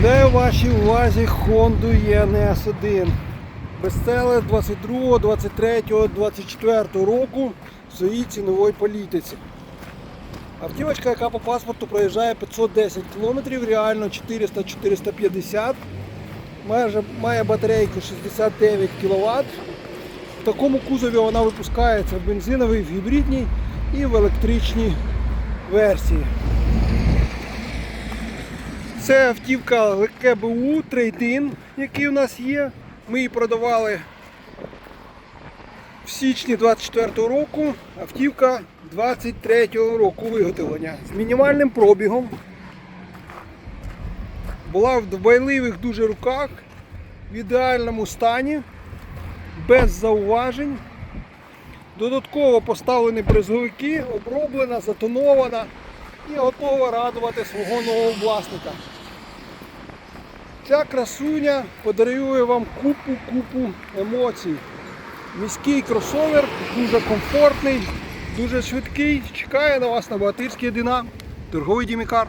Представляю вашій увазі Honda ENS1. Бестселер 22, 23, 24 року в своїй ціновій політиці. Автівочка, яка по паспорту проїжджає 510 км, реально 400-450 Майже має батарейку 69 кВт. В такому кузові вона випускається в бензиновій, в гібридній і в електричній версії. Це автівка легке БУ, трейдин, який у нас є. Ми її продавали в січні 24 року. Автівка 23-го року виготовлення з мінімальним пробігом. Була в дбайливих дуже руках, в ідеальному стані, без зауважень. Додатково поставлені бризовики, оброблена, затонована і готова радувати свого нового власника. Ця красуня подарує вам купу-купу емоцій. Міський кросовер, дуже комфортний, дуже швидкий, чекає на вас на Багатирській дина, торговий Дімікар.